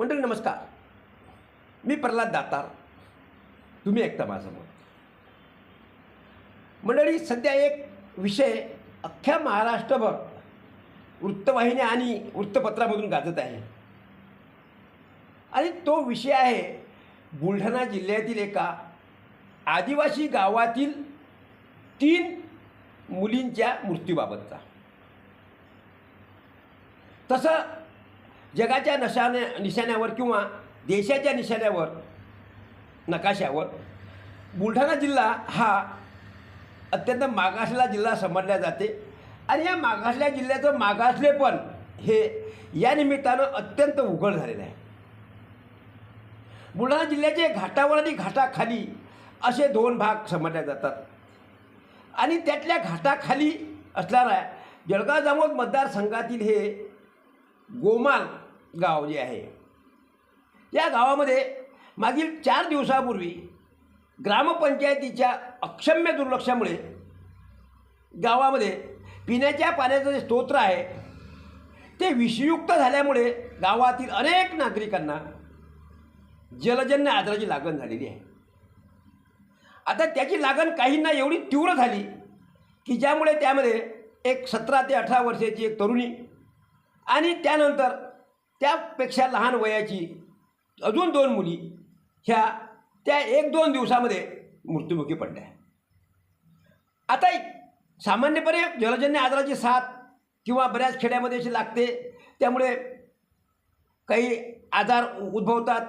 मंडळी नमस्कार. मी प्रल्हाद दातार. तुम्ही ऐकता माझं मत मंडळी सध्या एक विषय अख्ख्या महाराष्ट्रभर वृत्तवाहिन्या आणि वृत्तपत्रामधून गाजत आहे. आणि तो विषय आहे बुलढाणा जिल्ह्यातील एका आदिवासी गावातील तीन मुलींच्या मृत्यूबाबतचा. तसं जगाच्या नशाने निशाण्यावर किंवा देशाच्या निशाण्यावर नकाशावर बुलढाणा जिल्हा हा अत्यंत मागासलेला जिल्हा समजल्या जाते. आणि या मागासल्या जिल्ह्याचं मागासलेपण हे या निमित्तानं अत्यंत उघड झालेलं आहे. बुलढाणा जिल्ह्याचे घाटावर आणि घाटाखाली असे दोन भाग समजले जातात. आणि त्यातल्या घाटाखाली असणाऱ्या जळगाव जामोद मतदारसंघातील हे गोमाल गाव जे आहे. या गावामध्ये मागील चार दिवसापूर्वी ग्रामपंचायतीच्या अक्षम्य दुर्लक्षामुळे गावामध्ये पिण्याच्या पाण्याचं जे स्तोत्र आहे ते विषयुक्त झाल्यामुळे गावातील अनेक नागरिकांना जलजन्य आजाराची लागण झालेली आहे. आता त्याची लागण काहींना एवढी तीव्र झाली की ज्यामुळे त्यामध्ये एक सतरा ते अठरा वर्षाची एक तरुणी आणि त्यानंतर त्यापेक्षा लहान वयाची अजून दोन मुली ह्या त्या एक दोन दिवसामध्ये मृत्युमुखी पडल्या. आता सामान्यपणे जलजन्य आजाराची साथ किंवा बऱ्याच खेड्यामध्ये अशी लागते. त्यामुळे काही आजार उद्भवतात.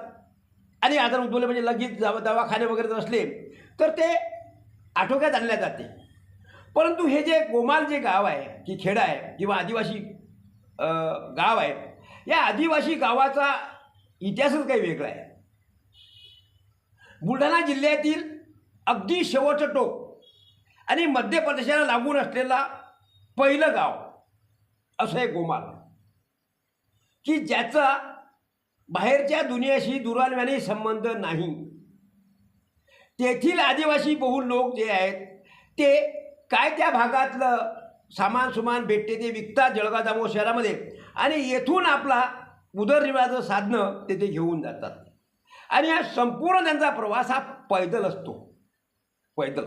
आणि आजार उद्भवले म्हणजे लगेच दवा दवाखाने वगैरे जर असले तर ते आटोक्यात आणल्या जाते. परंतु हे जे गोमाल जे गाव आहे की खेडं आहे किंवा आदिवासी गाव आहे या आदिवासी गावाचा इतिहासच काही वेगळा आहे. बुलढाणा जिल्ह्यातील अगदी शेवटचं टोक आणि मध्य प्रदेशाला लागून असलेला पहिलं गाव असं आहे. गोमाल की ज्याचा बाहेरच्या दुनियेशी दुरान्व्याने संबंध नाही. तेथील आदिवासी बहुल लोक जे आहेत ते काय त्या भागातलं सामान सुमान भेटते ते विकतात जळगाव जामो शहरामध्ये. आणि येथून आपला उदरनिर्वाहाचं साधनं तेथे घेऊन जातात. आणि हा संपूर्ण त्यांचा प्रवास हा पैदल असतो. पैदल.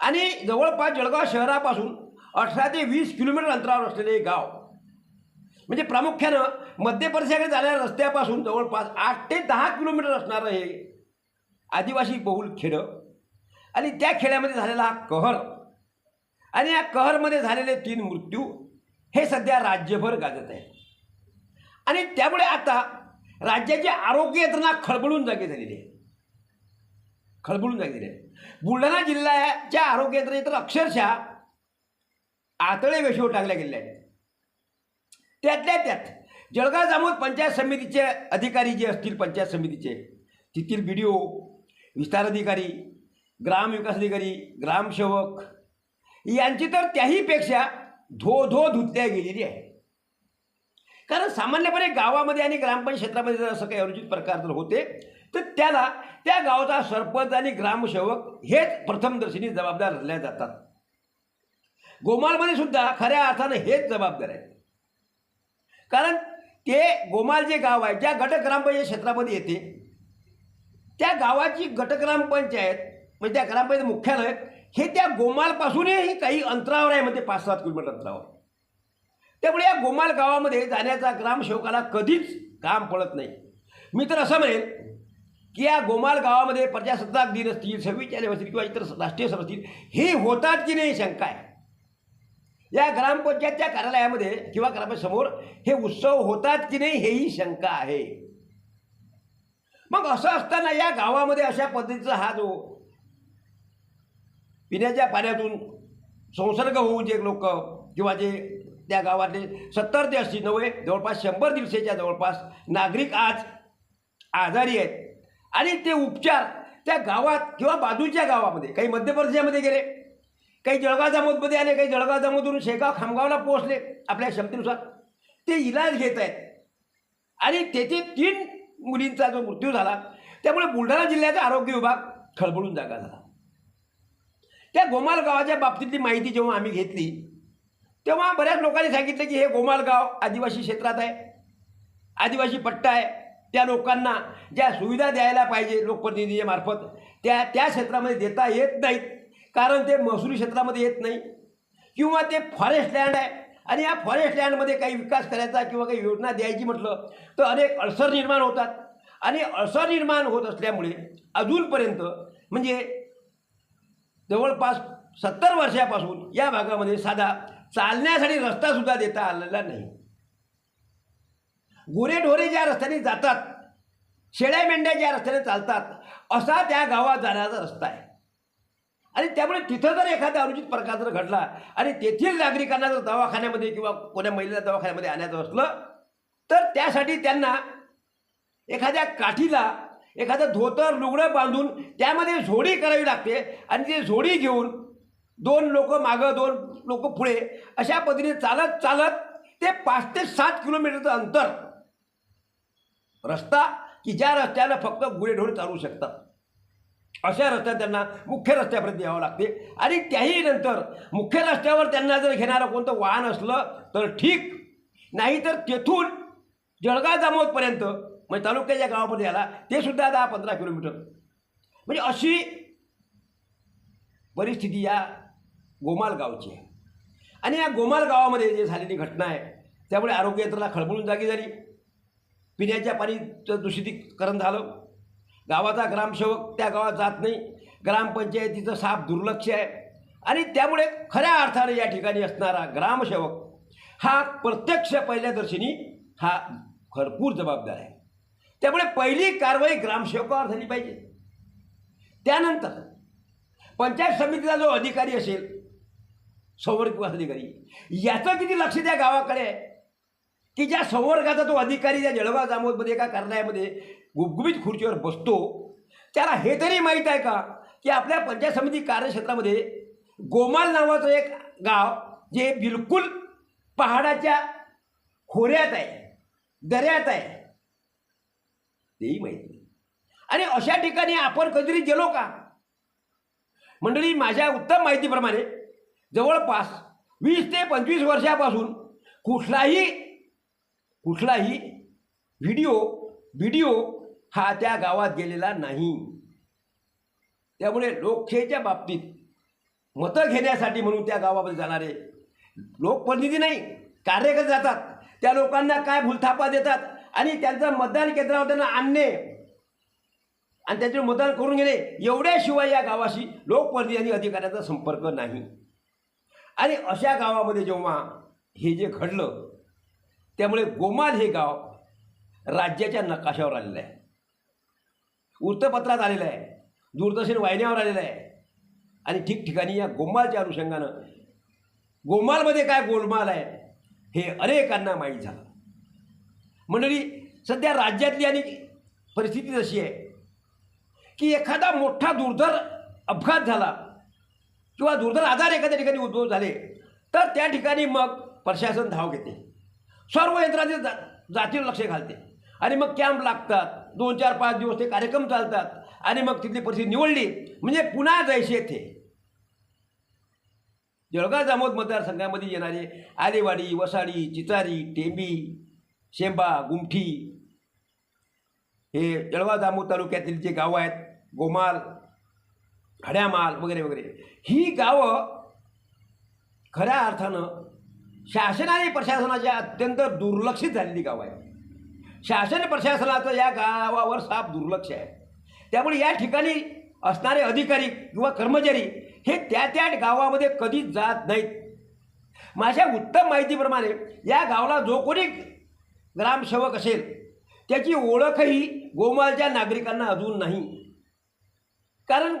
आणि जवळपास जळगाव शहरापासून अठरा ते वीस किलोमीटर अंतरावर असलेले हे गाव. म्हणजे प्रामुख्यानं मध्य प्रदेशाकडे जाणाऱ्या रस्त्यापासून जवळपास आठ ते दहा किलोमीटर असणारं हे आदिवासी बहुल खेडं. आणि त्या खेड्यामध्ये झालेला हा कहर आणि या कहरमध्ये झालेले तीन मृत्यू हे सध्या राज्यभर गाजत आहे आणि त्यामुळे आता राज्याची आरोग्य यंत्रणा खळबळून जागी झालेली आहे. खळबळून जागी झाली आहे. बुलढाणा जिल्ह्याच्या आरोग्य यंत्रणेत तर अक्षरशः आतळे वेशीवर टाकल्या गेलेल्या आहेत. त्यातल्या त्यात जळगाव जामोद पंचायत समितीचे अधिकारी जे असतील पंचायत समितीचे तेथील बी डी ओ विस्तार अधिकारी ग्रामविकास अधिकारी ग्रामसेवक यांची तर त्याहीपेक्षा धो धो धुतल्या गेलेली आहे. कारण सामान्यपणे गावामध्ये आणि ग्रामपंचायत क्षेत्रामध्ये जर असं काही अनुचित प्रकार जर होते तर त्याला त्या गावाचा सरपंच आणि ग्रामसेवक हेच प्रथमदर्शनी जबाबदार धरल्या जातात. गोमालमध्ये सुद्धा खऱ्या अर्थानं हेच जबाबदार आहेत कारण ते गोमाल जे गाव आहे ज्या गट ग्रामपंचायत क्षेत्रामध्ये येते त्या गावाची गट ग्रामपंचायत म्हणजे त्या ग्रामपंचायत मुख्यालय हे त्या गोमालपासूनही काही अंतरावर आहे म्हणजे पाच सात किलोमीटर अंतरावर. त्यामुळे या गोमाल गावामध्ये जाण्याचा ग्रामसेवकाला कधीच काम पडत नाही. मी तर असं म्हणेन की या गोमाल गावामध्ये प्रजासत्ताक दिन असतील सव्वीस जानेवारी असतील किंवा इतर राष्ट्रीय सभा असतील हे होतात की नाही शंका आहे. या ग्रामपंचायतच्या कार्यालयामध्ये किंवा ग्रामसमोर हे उत्सव होतात की नाही हेही शंका आहे. मग असं असताना या गावामध्ये अशा पद्धतीचा हा जो पिण्याच्या पाण्यातून संसर्ग होऊन जे लोक किंवा जे त्या गावातले सत्तर ते अस्सी नव्हे जवळपास शंभर दिवसाच्या जवळपास नागरिक आज आजारी आहेत. आणि ते उपचार त्या गावात किंवा बाजूच्या गावामध्ये काही मध्य प्रदेशामध्ये गेले काही जळगाव जामोदमध्ये आले काही जळगाव जामोदवरून शेगाव खामगावला पोहोचले आपल्या क्षमतेनुसार. ते इलाज घेत आहेत. आणि तेथे तीन मुलींचा जो मृत्यू झाला त्यामुळे बुलढाणा जिल्ह्याचा आरोग्य विभाग खळबळून जागा झाला. त्या गोमाल गावाच्या बाबतीतली माहिती जेव्हा आम्ही घेतली तेव्हा बऱ्याच लोकांनी सांगितलं की हे गोमाल गाव आदिवासी क्षेत्रात आहे. आदिवासी पट्टा आहे. त्या लोकांना ज्या सुविधा द्यायला पाहिजे लोकप्रतिनिधीमार्फत त्या त्या क्षेत्रामध्ये देता येत नाहीत. कारण ते महसुली क्षेत्रामध्ये येत नाही. किंवा ते फॉरेस्ट लँड आहे. आणि या फॉरेस्ट लँडमध्ये काही विकास करायचा किंवा काही योजना द्यायची म्हटलं तर अनेक अडसर निर्माण होतात. आणि अडसर निर्माण होत असल्यामुळे अजूनपर्यंत म्हणजे जवळपास सत्तर वर्षापासून या भागामध्ये साधा चालण्यासाठी रस्तासुद्धा देता आलेला नाही. गुरेढोरे ज्या रस्त्याने जातात शेळ्या मेंढ्या ज्या रस्त्याने चालतात असा त्या गावात जाण्याचा रस्ता आहे. आणि त्यामुळे तिथं जर एखादा अनुचित प्रकार जर घडला आणि तेथील नागरिकांना जर दवाखान्यामध्ये किंवा कोण्या महिलेला दवाखान्यामध्ये आणायचं असलं तर त्यासाठी त्यांना एखाद्या काठीला एखादं धोतर लुगडं बांधून त्यामध्ये झोडी करावी लागते आणि ते झोडी घेऊन दोन लोक मागं दोन लोक पुढे अशा पद्धतीने चालत चालत ते पाच ते सात किलोमीटरचं अंतर रस्ता की ज्या रस्त्याला फक्त गुढेढोरे चालू शकतात. अशा रस्त्यात त्यांना मुख्य रस्त्यापर्यंत यावं लागते. आणि त्याही नंतर मुख्य रस्त्यावर त्यांना जर घेणारं कोणतं वाहन असलं तर ठीक. नाहीतर तेथून जळगाव जामोदपर्यंत म्हणजे तालुक्याच्या गावामध्ये आला ते सुद्धा दहा पंधरा किलोमीटर. म्हणजे अशी परिस्थिती या गोमाल गावची आहे. आणि या गोमाल गावामध्ये जे झालेली घटना आहे त्यामुळे आरोग्य यंत्रणा खळबळून जागी झाली. पिण्याच्या पाणीचं दूषितीकरण झालं. गावाचा ग्रामसेवक त्या गावात जात नाही. ग्रामपंचायतीचं साफ दुर्लक्ष आहे. आणि त्यामुळे खऱ्या अर्थाने या ठिकाणी असणारा ग्रामसेवक हा प्रत्यक्ष पहिल्यादर्शनी हा भरपूर जबाबदार आहे. त्यामुळे पहिली कारवाई ग्रामसेवकावर झाली पाहिजे. त्यानंतर पंचायत समितीचा जो अधिकारी असेल संवर्ग अधिकारी याचं किती लक्ष द्या गावाकडे. की ज्या संवर्गाचा तो अधिकारी त्या जळगाव जामोदमध्ये एका कार्यालयामध्ये गुबगुबीत खुर्चीवर बसतो. त्याला हे तरी माहीत आहे का की आपल्या पंचायत समिती कार्यक्षेत्रामध्ये गोमाल नावाचं एक गाव जे बिलकुल पहाडाच्या खोऱ्यात आहे दऱ्यात आहे आणि अशा ठिकाणी आपण कधीतरी गेलो का? मंडळी माझ्या उत्तम माहितीप्रमाणे जवळपास वीस ते पंचवीस वर्षापासून कुठलाही कुठलाही व्हिडिओ व्हिडिओ हा त्या गावात गेलेला नाही. त्यामुळे लोकशाहीच्या बाबतीत मतं घेण्यासाठी म्हणून त्या गावामध्ये जाणारे लोकप्रतिनिधी नाही कार्यकर्ते जातात. त्या लोकांना काय भूलथापा देतात आणि त्यांचं मतदान केंद्रावर त्यांना आणणे आणि त्यांचे मतदान करून गेले. एवढ्याशिवाय या गावाशी लोकप्रतिनिधी आणि अधिकाऱ्याचा संपर्क नाही. आणि अशा गावामध्ये जेव्हा हे जे घडलं त्यामुळे गोमाल हे गाव राज्याच्या नकाशावर आलेलं आहे. वृत्तपत्रात आलेलं आहे. दूरदर्शन वाहिन्यावर आलेलं आहे. आणि ठिकठिकाणी या गोमालच्या अनुषंगानं गोमालमध्ये काय गोलमाल आहे हे अनेकांना माहीत झालं. मंडळी सध्या राज्यातली आणि परिस्थिती जशी आहे. की एखादा मोठा दुर्धर अपघात झाला किंवा दुर्धर आजार एखाद्या ठिकाणी उद्भव झाले तर त्या ठिकाणी मग प्रशासन धाव घेते. सर्व यंत्राचे जा जातीवर लक्ष घालते. आणि मग कॅम्प लागतात. दोन चार पाच दिवस ते कार्यक्रम चालतात. आणि मग तिथली परिस्थिती निवडली. म्हणजे पुन्हा जैसे येथे जळगाव जामोद मतदारसंघामध्ये येणारे आलेवाडी वसाडी चितारी टेंबी शेंबा गुमठी हे जळगाव जामोद तालुक्यातील जे गावं आहेत गोमाल हड्यामाल वगैरे वगैरे. ही गावं खऱ्या अर्थानं शासन आणि प्रशासनाच्या अत्यंत दुर्लक्षित झालेली गाव आहे शासन प्रशासनाचं या गावावर साफ दुर्लक्ष आहे. त्यामुळे या ठिकाणी असणारे अधिकारी किंवा कर्मचारी हे त्या त्या गावामध्ये कधीच जात नाहीत. माझ्या उत्तम माहितीप्रमाणे या गावाला जो कोणी ग्रामसेवक असेल त्याची ओळखही गोमालच्या नागरिकांना अजून नाही. कारण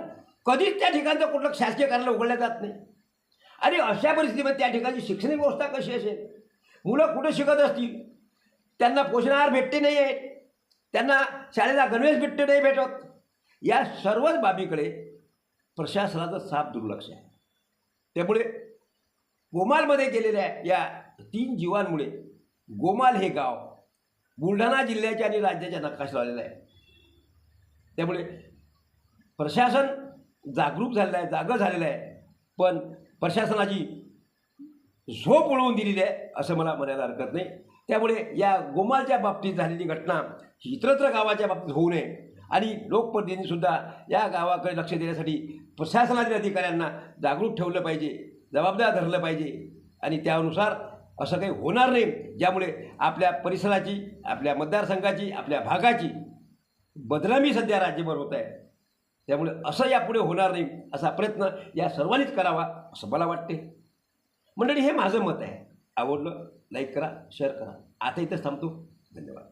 कधीच त्या ठिकाणचं कुठलं शासकीय कार्यालय उघडलं जात नाही. आणि अशा परिस्थितीमध्ये त्या ठिकाणची शिक्षण व्यवस्था कशी असेल? मुलं कुठं शिकत असतील? त्यांना पोषणाहार भेटते नाही आहे त्यांना शाळेला गणवेश भेटते नाही भेटत. या सर्वच बाबीकडे प्रशासनाचं साफ दुर्लक्ष आहे. त्यामुळे गोमालमध्ये गेलेल्या या तीन जीवांमुळे गोमाल हे गाव बुलढाणा जिल्ह्याच्या आणि राज्याच्या नकाशावर आलेलं आहे. त्यामुळे प्रशासन जागरूक झालेलं आहे जागं झालेलं आहे. पण प्रशासनाची झोप उडवून दिलेली आहे असं मला म्हणायला हरकत नाही. त्यामुळे या गोमालच्या बाबतीत झालेली घटना ही इतरत्र गावाच्या बाबतीत होऊ नये. आणि लोकप्रतिनिधीसुद्धा या गावाकडे लक्ष देण्यासाठी प्रशासनातील अधिकाऱ्यांना जागरूक ठेवलं पाहिजे जबाबदार धरलं पाहिजे. आणि त्यानुसार असं काही होणार नाही ज्यामुळे आपल्या परिसराची आपल्या मतदारसंघाची आपल्या भागाची बदनामी सध्या राज्यभर होत आहे. त्यामुळे असं यापुढे होणार नाही असा प्रयत्न या सर्वांनीच करावा असं मला वाटते. मंडळी हे माझं मत आहे. आवडलं लाईक करा शेअर करा. आता इथंच थांबतो. धन्यवाद.